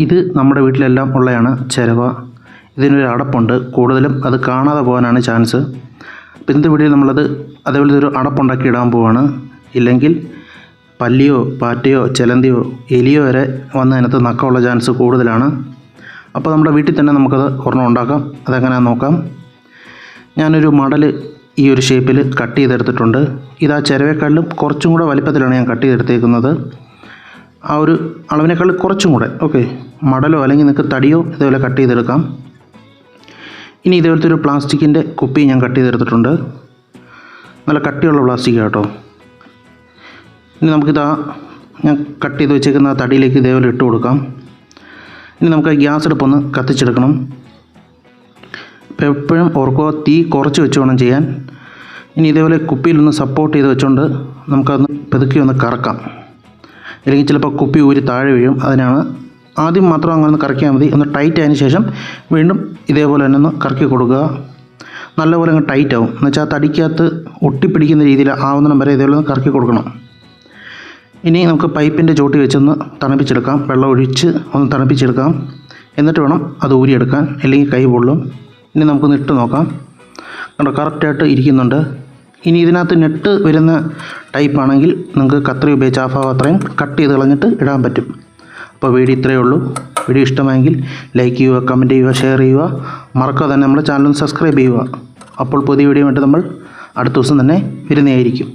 ഇത് നമ്മുടെ വീട്ടിലെല്ലാം ഉള്ളതാണ് ചിരവ. ഇതിനൊരു അടപ്പുണ്ട്. കൂടുതലും അത് കാണാതെ പോകാനാണ് ചാൻസ്. അപ്പം ഇന്നത്തെ വീഡിയോയിൽ നമ്മളത് അതേപോലെ ഒരു അടപ്പുണ്ടാക്കി ഇടാൻ പോവാണ്. ഇല്ലെങ്കിൽ പല്ലിയോ പാറ്റയോ ചിലന്തിയോ എലിയോ വരെ വന്ന് അതിനകത്ത് നക്കമുള്ള ചാൻസ് കൂടുതലാണ്. അപ്പോൾ നമ്മുടെ വീട്ടിൽ തന്നെ നമുക്കത് ഒരെണ്ണം ഉണ്ടാക്കാം. അതെങ്ങനെയാണെന്ന് നോക്കാം. ഞാനൊരു മടൽ ഈ ഒരു ഷേപ്പിൽ കട്ട് ചെയ്തെടുത്തിട്ടുണ്ട്. ഇത് ആ ചിരവേക്കാളിലും കുറച്ചും കൂടെ വലിപ്പത്തിലാണ് ഞാൻ കട്ട് ചെയ്തെടുത്തേക്കുന്നത്. ആ ഒരു അളവിനേക്കാൾ കുറച്ചും കൂടെ. ഓക്കെ മടലോ അല്ലെങ്കിൽ നിങ്ങൾക്ക് തടിയോ ഇതേപോലെ കട്ട് ചെയ്തെടുക്കാം. ഇനി ഇതേപോലത്തെ ഒരു പ്ലാസ്റ്റിക്കിന്റെ കുപ്പി ഞാൻ കട്ട് ചെയ്തെടുത്തിട്ടുണ്ട്. നല്ല കട്ടിയുള്ള പ്ലാസ്റ്റിക് കേട്ടോ ഇനി നമുക്കിതാ ഞാൻ കട്ട് ചെയ്ത് വെച്ചേക്കുന്ന ആ തടിയിലേക്ക് ഇതേപോലെ ഇട്ട് കൊടുക്കാം. ഇനി നമുക്ക് ഗ്യാസ് അടുപ്പൊന്ന് കത്തിച്ചെടുക്കണം. അപ്പോൾ എപ്പോഴും ഓർക്കുക തീ കുറച്ച് വെച്ച് വേണം ചെയ്യാൻ. ഇനി ഇതേപോലെ കുപ്പിയിലൊന്ന് സപ്പോർട്ട് ചെയ്ത് വെച്ചുകൊണ്ട് നമുക്കതൊന്ന് പെതുക്കി ഒന്ന് കറക്കാം. അല്ലെങ്കിൽ ചിലപ്പോൾ കുപ്പി ഊരി താഴെ വീഴും. അതിനാണ് ആദ്യം മാത്രം അങ്ങനെ ഒന്ന് കറക്കിയാൽ മതി. ഒന്ന് ടൈറ്റ് ആയതിനു ശേഷം വീണ്ടും ഇതേപോലെ തന്നെ ഒന്ന് കറക്കി കൊടുക്കുക. നല്ലപോലെ അങ്ങ് ടൈറ്റ് ആവും. എന്നുവെച്ചാൽ തടിക്കകത്ത് ഒട്ടിപ്പിടിക്കുന്ന രീതിയിൽ ആവുന്നിടം വരെ ഇതേപോലെ ഒന്ന് കറക്കി കൊടുക്കണം. ഇനി നമുക്ക് പൈപ്പിന്റെ ചോട്ടി വെച്ചൊന്ന് തണുപ്പിച്ചെടുക്കാം. വെള്ളം ഒഴിച്ച് ഒന്ന് തണുപ്പിച്ചെടുക്കാം. എന്നിട്ട് വേണം അത് ഊരിയെടുക്കാൻ. അല്ലെങ്കിൽ കൈ പൊള്ളും. ഇനി നമുക്കൊന്ന് ഇട്ട് നോക്കാം. കണ്ടോ കറക്റ്റായിട്ട് ഇരിക്കുന്നുണ്ട്. ഇനി ഇതിനകത്ത് നെട്ട് വരുന്ന ടൈപ്പ് ആണെങ്കിൽ നിങ്ങൾക്ക് കത്രി ഉപയോഗിച്ച് ആ ഭാഗം അത്രയും കട്ട് ചെയ്ത് കളഞ്ഞിട്ട് ഇടാൻ പറ്റും. അപ്പോൾ വീഡിയോ ഇത്രയേ ഉള്ളൂ. വീഡിയോ ഇഷ്ടമായെങ്കിൽ ലൈക്ക് ചെയ്യുക കമന്റ് ചെയ്യുക ഷെയർ ചെയ്യുക. മറക്കാതെ തന്നെ നമ്മുടെ ചാനലും സബ്സ്ക്രൈബ് ചെയ്യുക. അപ്പോൾ പുതിയ വീഡിയോ വേണ്ടി നമ്മൾ അടുത്ത ദിവസം തന്നെ വരുന്നതായിരിക്കും.